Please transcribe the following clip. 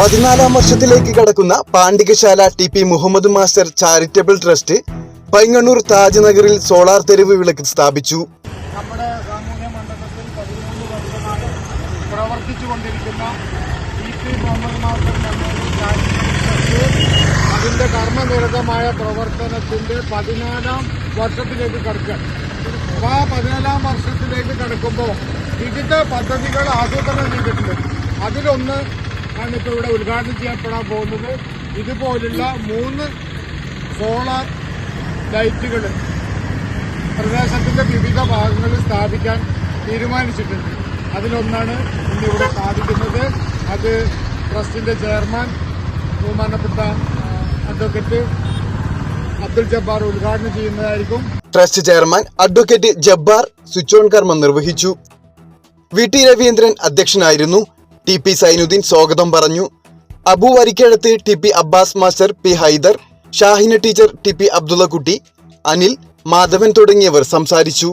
പതിനാലാം വർഷത്തിലേക്ക് കടക്കുന്ന Pandikasala T P Muhammad master charitable trust Paingannur Taj നഗറിൽ സോളാർ തെരുവ് വിളക്ക് സ്ഥാപിച്ചു. നമ്മുടെ സാമൂഹ്യ മണ്ഡലത്തിൽ പതിമൂന്ന് വർഷമായി പ്രവർത്തിച്ചു കൊണ്ടിരിക്കുന്ന ഇ പി മുഹമ്മദ് മാസ്റ്റർ അതിന്റെ കർമ്മനിരതമായ പ്രവർത്തനത്തിന്റെ പതിനാലാം വർഷത്തിലേക്ക് കടക്കുക. ആ പതിനാലാം വർഷത്തിലേക്ക് കടക്കുമ്പോൾ വിവിധ പദ്ധതികൾ ആസൂത്രണം ചെയ്തിട്ടുണ്ട്. അതിലൊന്ന് ആണ് ഇവിടെ ഉദ്ഘാടനം ചെയ്യപ്പെടാൻ പോകുന്നത് ഇതുപോലുള്ള മൂന്ന് സോളാർ ലൈറ്റുകൾ പ്രദേശത്തിന്റെ വിവിധ ഭാഗങ്ങളിൽ സ്ഥാപിക്കാൻ തീരുമാനിച്ചിട്ടുണ്ട്. അതിലൊന്നാണ് ഇന്നിവിടെ സ്ഥാപിക്കുന്നത്. അത് ട്രസ്റ്റിന്റെ ചെയർമാൻ ബഹുമാനപ്പെട്ട അഡ്വക്കേറ്റ് അബ്ദുൽ ജബ്ബാർ ഉദ്ഘാടനം ചെയ്യുന്നതായിരിക്കും. Trust chairman advocate Jabbar switch on കർമ്മം നിർവഹിച്ചു. വി ടി രവീന്ദ്രൻ അധ്യക്ഷനായിരുന്നു. ടി പി സൈനുദ്ദീൻ സ്വാഗതം പറഞ്ഞു. Abu Varikkazhath T P Abbas master P Haidar Shahina teacher T P Abdullakutty Anil Madhavan തുടങ്ങിയവർ സംസാരിച്ചു.